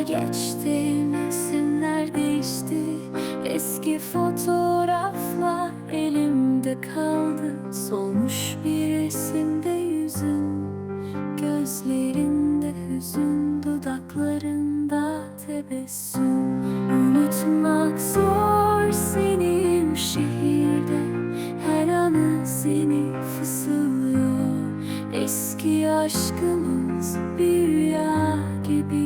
geçti, mevsimler değişti. Eski fotoğraflar elimde kaldı. Solmuş bir resimde yüzün Gözlerinde hüzün, dudaklarında tebessüm. Unutmak zor seni bu şehirde Her anı seni fısıldıyor. Eski aşkımız bir rüya gibiydi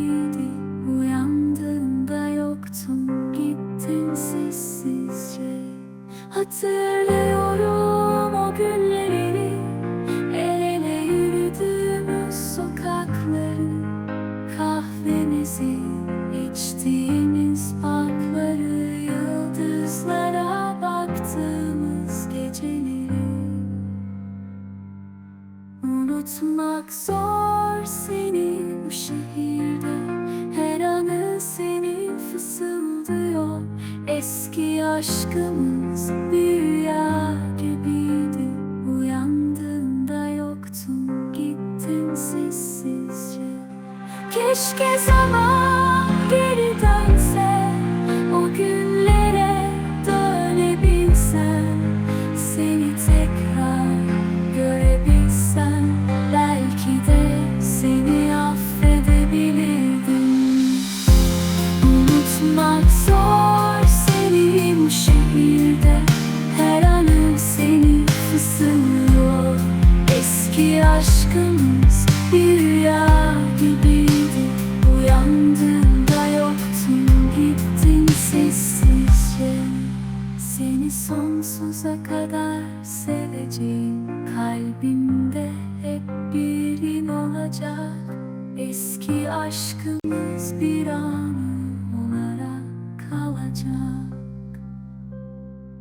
Hatırlıyorum o günleri El ele yürüdüğümüz sokakları. Kahvemizi içtiğimiz parkları. Yıldızlara baktığımız geceleri. Unutmak zor seni bu şehirde aşkımız bir rüya gibiydi. Uyandığında yoktun gittin sessizce. Keşke zaman sonsuza kadar seveceğim Kalbimde hep birin olacak. Eski aşkımız bir anı olarak kalacak.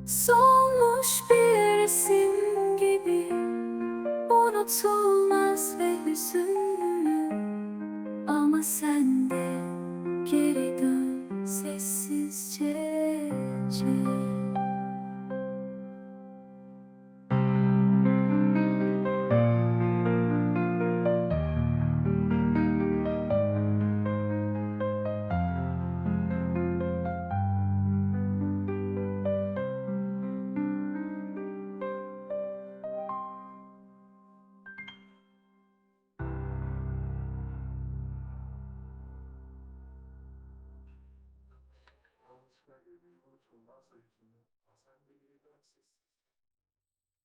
Solmuş bir resim gibi Unutulmaz ve hüzünlü. Ama sen bir konuşulmaz sayısını. Hasan Bilgi'den sessiz.